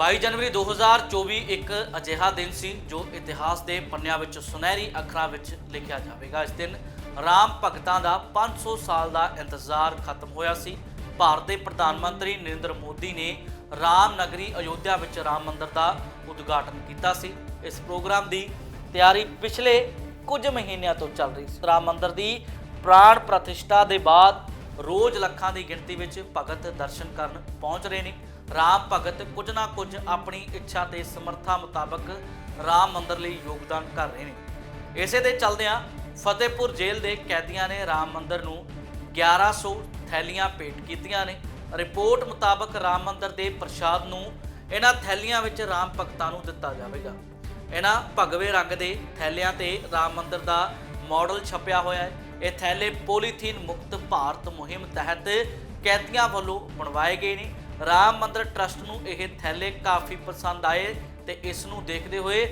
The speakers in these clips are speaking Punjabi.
22 ਜਨਵਰੀ 2024 ਇੱਕ ਅਜਿਹਾ ਦਿਨ ਸੀ ਜੋ ਇਤਿਹਾਸ ਦੇ ਪੰਨਿਆਂ ਵਿੱਚ, ਸੁਨਹਿਰੀ ਅੱਖਰਾਂ ਵਿੱਚ ਲਿਖਿਆ ਜਾਵੇਗਾ। ਇਸ ਦਿਨ ਰਾਮ ਭਗਤਾਂ ਦਾ 500 ਸਾਲ ਦਾ ਇੰਤਜ਼ਾਰ ਖਤਮ ਹੋਇਆ ਸੀ। ਭਾਰਤ ਦੇ ਪ੍ਰਧਾਨ ਮੰਤਰੀ ਨਰਿੰਦਰ ਮੋਦੀ ਨੇ ਰਾਮ ਨਗਰੀ ਅਯੋਧਿਆ ਵਿੱਚ ਰਾਮ ਮੰਦਿਰ ਦਾ ਉਦਘਾਟਨ ਕੀਤਾ ਸੀ। ਇਸ ਪ੍ਰੋਗਰਾਮ ਦੀ ਤਿਆਰੀ ਪਿਛਲੇ ਕੁਝ ਮਹੀਨਿਆਂ ਤੋਂ ਚੱਲ ਰਹੀ ਸੀ। ਰਾਮ ਮੰਦਿਰ ਦੀ ਪ੍ਰਾਣ ਪ੍ਰਤਿਸ਼ਠਾ ਦੇ ਬਾਅਦ ਰੋਜ਼ ਲੱਖਾਂ ਦੀ ਗਿਣਤੀ ਵਿੱਚ ਭਗਤ ਦਰਸ਼ਨ ਕਰਨ ਪਹੁੰਚ ਰਹੇ ਨੇ। ਰਾਮ ਭਗਤ ਕੁਝ ਨਾ ਕੁਝ ਆਪਣੀ ਇੱਛਾ ਤੇ ਸਮਰੱਥਾ ਮੁਤਾਬਕ ਰਾਮ ਮੰਦਰ ਲਈ ਯੋਗਦਾਨ ਕਰ ਰਹੇ ਨੇ। ਇਸੇ ਦੇ ਚੱਲਦਿਆਂ ਫਤਿਹਪੁਰ ਜੇਲ੍ਹ ਦੇ ਕੈਦੀਆਂ ਨੇ ਰਾਮ ਮੰਦਰ ਨੂੰ 1100 ਥੈਲੀਆਂ ਭੇਟ ਕੀਤੀਆਂ ਨੇ। ਰਿਪੋਰਟ ਮੁਤਾਬਕ ਰਾਮ ਮੰਦਰ ਦੇ ਪ੍ਰਸ਼ਾਦ ਨੂੰ ਇਹਨਾਂ ਥੈਲੀਆਂ ਵਿੱਚ ਰਾਮ ਭਗਤਾਂ ਨੂੰ ਦਿੱਤਾ ਜਾਵੇਗਾ। ਇਹਨਾਂ ਭਗਵੇ ਰੰਗ ਦੇ ਥੈਲਿਆਂ ਤੇ ਰਾਮ ਮੰਦਰ ਦਾ ਮਾਡਲ ਛਪਿਆ ਹੋਇਆ ਹੈ। ਇਹ ਥੈਲੇ ਪੋਲੀਥੀਨ ਮੁਕਤ ਭਾਰਤ ਮੁਹਿੰਮ ਤਹਿਤ ਕੈਦੀਆਂ ਵੱਲੋਂ ਬਣਵਾਏ ਗਏ ਨੇ। ਰਾਮ ਮੰਦਰ ਟਰਸਟ ਨੂੰ ਇਹ ਥੈਲੇ ਕਾਫੀ ਪਸੰਦ ਆਏ ਤੇ ਇਸ ਨੂੰ ਦੇਖਦੇ ਹੋਏ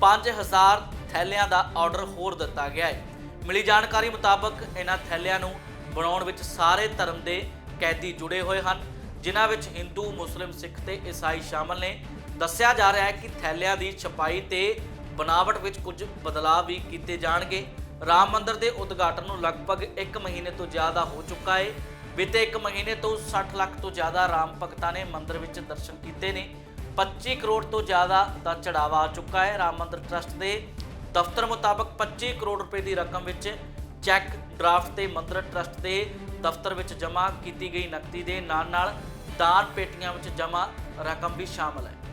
5000 ਥੈਲਿਆਂ ਦਾ ਆਰਡਰ ਹੋਰ ਦਿੱਤਾ ਗਿਆ ਹੈ। ਮਿਲੀ ਜਾਣਕਾਰੀ ਮੁਤਾਬਕ ਇਹਨਾਂ ਥੈਲਿਆਂ ਨੂੰ ਬਣਾਉਣ ਵਿੱਚ ਸਾਰੇ ਧਰਮ ਦੇ ਕੈਦੀ ਜੁੜੇ ਹੋਏ ਹਨ, ਜਿਨ੍ਹਾਂ ਵਿੱਚ ਹਿੰਦੂ, ਮੁਸਲਿਮ, ਸਿੱਖ ਤੇ ਈਸਾਈ ਸ਼ਾਮਲ ਨੇ। ਦੱਸਿਆ ਜਾ ਰਿਹਾ ਹੈ ਕਿ ਥੈਲਿਆਂ ਦੀ ਛਪਾਈ ਤੇ ਬਣਾਵਟ ਵਿੱਚ ਕੁਝ ਬਦਲਾਅ ਵੀ ਕੀਤੇ ਜਾਣਗੇ। ਰਾਮ ਮੰਦਿਰ ਦੇ ਉਦਘਾਟਨ ਨੂੰ ਲਗਭਗ 1 ਮਹੀਨੇ ਤੋਂ ਜ਼ਿਆਦਾ ਹੋ ਚੁੱਕਾ ਹੈ ਬੀਤੇ 1 ਮਹੀਨੇ ਤੋਂ 60 ਲੱਖ ਤੋਂ ਜ਼ਿਆਦਾ ਰਾਮ ਭਗਤਾਂ ਨੇ ਮੰਦਿਰ ਵਿੱਚ ਦਰਸ਼ਨ ਕੀਤੇ ਨੇ। 25 ਕਰੋੜ ਤੋਂ ਜ਼ਿਆਦਾ ਦਾ ਚੜਾਵਾ ਆ ਚੁੱਕਾ ਹੈ। ਰਾਮ ਮੰਦਿਰ ਟਰਸਟ ਦੇ ਦਫ਼ਤਰ ਮੁਤਾਬਕ 25 ਕਰੋੜ ਰੁਪਏ ਦੀ ਰਕਮ ਵਿੱਚ ਚੈੱਕ ਡਰਾਫਟ ਤੇ ਮੰਦਿਰ ਟਰਸਟ ਦੇ ਦਫ਼ਤਰ ਵਿੱਚ ਜਮ੍ਹਾਂ ਕੀਤੀ ਗਈ ਨਕਦੀ ਦੇ ਨਾਲ ਨਾਲ ਦਾਨ ਪੇਟੀਆਂ ਵਿੱਚ ਜਮ੍ਹਾਂ ਰਕਮ ਵੀ ਸ਼ਾਮਲ ਹੈ।